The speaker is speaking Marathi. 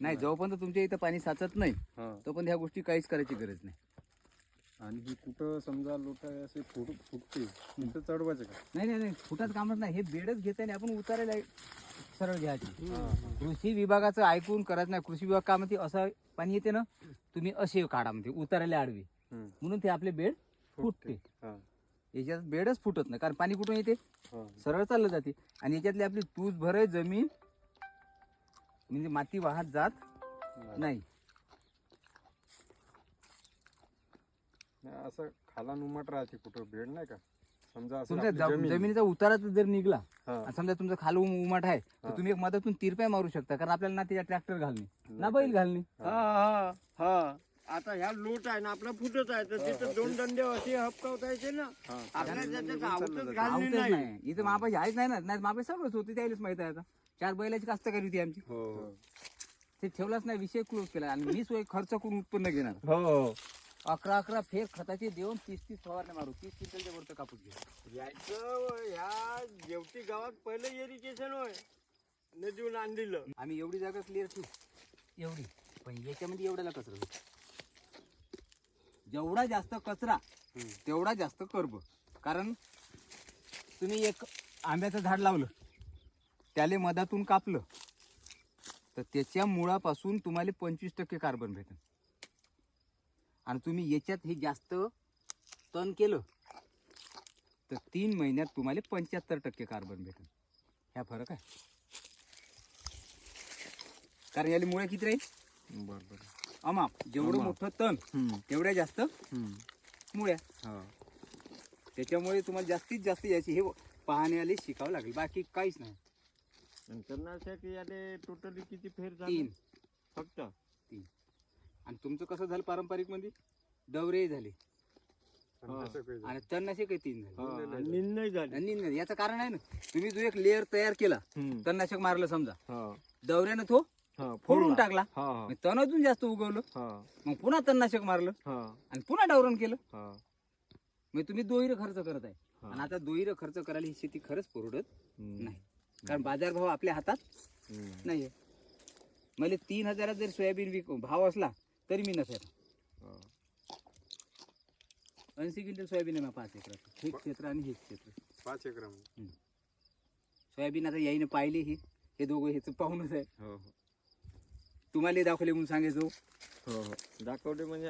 नाही जोपर्यंत तुमच्या इथं पाणी साचत नाही हा. तोपर्यंत ह्या गोष्टी काहीच करायची गरज नाही. आणि ही कुठं समजा लोट असे फुट फुटते तिथं चढवायचं का? नाही नाही नाही फुटात कामच नाही. हे बेडच घेत आणि आपण उतारायला सरळ घ्यायची. कृषी विभागाचं ऐकून करत नाही. कृषी विभाग का म्हणते असं पाणी येते ना तुम्ही असे काढा म्हणते उतारायला आडवी. हम्म. म्हणून ते आपले बेड फुटते हा. याच्यात बेडच फुटत नाही कारण पाणी कुठून येते? हा. सरळ चाललं जाते. आणि याच्यातली आपली तूज भर जमीन म्हणजे माती वाहत जात नाही. असं खाला उमट राहते कुठं भेड नाही का? समजा तुमच्या जम-. जमिनीचा उतारा जर निघला हा. आणि समजा तुमचं खालून उमाट आहे तर. तुम्ही एक मधातून तिरपाय मारू शकता कारण आपल्याला ना त्याच्या ट्रॅक्टर घालणे ना बैल घालणे. हा. हा हा आता ह्या लोट आहे ना आपला फुटत आहे तर तिथं दोन दंडे असे हपकावता येते ना. हा. आपल्या त्याच्यात आवतच घालली आवतच नाही. नाही. इथं मापाची आहेच नाही ना नाही मापे सर्वच होती त्यालाच माहीत आहे आता. चार बैलाची कास्तकारी होती आमची. हो हो. ते ठेवलाच नाही विषय क्लोज केला. आणि मी सोय खर्च करून उत्पन्न घेणार. हो. अकरा अकरा फेर खताचे देऊन तीस तीस फवारण्या मारू. तीस क्विंटलच्या वरचं कापूस घेऊ. यायचं ह्या जेवती गावात पहिलं इरिगेशन होय. नदीहून आणलेलं. आम्ही एवढी जागा क्लिअर ठेवू एवढी. पण याच्यामध्ये एवढ्याला कचरा. जेवढा जास्त कचरा तेवढा जास्त कर्ब. कारण तुम्ही एक आंब्याचं झाड लावलं. त्याले मधातून कापलं. तर त्याच्या मुळापासून तुम्हाला पंचवीस टक्के कार्बन भेटेल आणि तुम्ही याच्यात हे जास्त तण केलं तर तीन महिन्यात तुम्हाला पंच्याहत्तर टक्के कार्बन भेटेल ह्या फरक आहे. कारण याला मुळे किती राहील? बरं बरं. अमाप. जेवढं. मोठं तण. तेवढ्या जास्त. मुळ्या. त्याच्यामुळे तुम्हाला जास्तीत जास्त याची हे पाहण्याला शिकावं लागेल. बाकी काहीच नाही. तणनाशक याले टोटली किती फेर झाले? तीन. फक्त? तीन. आणि तुमचं कसं झालं पारंपरिकमध्ये डवरे झाले. आणि तसं काही आणि तणनाशक तीन झाले. आणि निर्णय झाले. आणि निंद- याचं कारण आहे ना तुम्ही जो एक लेअर तयार केला हम्म. तणनाशक मारलं समजा. हा. दवऱ्यानं तो हा फोडून फोडला. टाकला. हा हा. मग तण अजून जास्त उगवलं. हा. मग पुन्हा तणनाशक मारलं. हा. आणि पुन्हा डवरण केलं. हा. मग तुम्ही दोहिरं खर्च करत आहे. हा. आणि आता दोहिरं खर्च करायला ही शेती खरंच परवडत हम्म. नाही. कारण बाजारभाव आपल्या हातात. नाहीये. मला तीन हजारात जर सोयाबीन विक भाव असला तरी मी नसेल. ऐंशी क्विंटल सोयाबीन आहे पाच एकरात हे क्षेत्र आणि हे क्षेत्र. पाच एकरामध्ये सोयाबीन आता याईनं पाहिले ही. हे दोघं ह्याचं पाहूनच आहे. हो हो. तुम्हाला दाखवले म्हणून सांगायचो. हो हो. दाखवले म्हणजे